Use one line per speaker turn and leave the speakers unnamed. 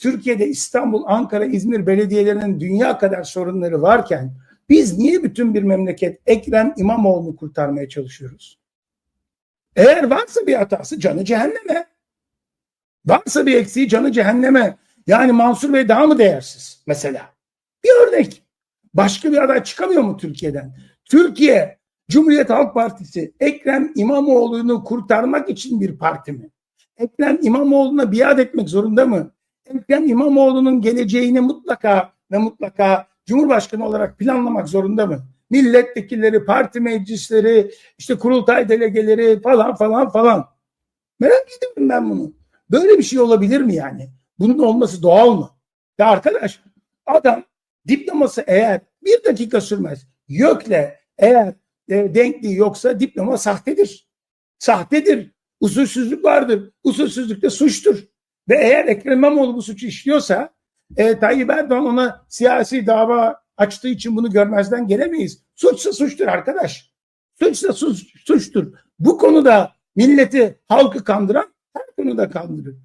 Türkiye'de İstanbul, Ankara, İzmir belediyelerinin dünya kadar sorunları varken biz niye bütün bir memleket Ekrem İmamoğlu'nu kurtarmaya çalışıyoruz? Eğer varsa bir hatası canı cehenneme. Varsa bir eksiği canı cehenneme. Yani Mansur Bey daha mı değersiz mesela? Bir örnek. Başka bir aday çıkamıyor mu Türkiye'den? Türkiye Cumhuriyet Halk Partisi Ekrem İmamoğlu'nu kurtarmak için bir parti mi? Ekrem İmamoğlu'na biat etmek zorunda mı? Ekrem İmamoğlu'nun geleceğini mutlaka ve mutlaka Cumhurbaşkanı olarak planlamak zorunda mı? Milletvekilleri, parti meclisleri, işte kurultay delegeleri falan falan falan. Merak ediyorum ben bunu. Böyle bir şey olabilir mi yani? Bunun olması doğal mı? Ya arkadaş adam diploması eğer bir dakika sürmez. YÖK'le eğer e, denkliği yoksa diploma sahtedir. Sahtedir. Usulsüzlük vardır. Usulsüzlük de suçtur. Ve eğer Ekrem İmamoğlu bu suçu işliyorsa e, Tayyip Erdoğan ona siyasi dava açtığı için bunu görmezden gelemeyiz. Suçsa suçtur arkadaş. Suçsa suç, suçtur. Bu konuda milleti, halkı kandıran her konuda kandırır.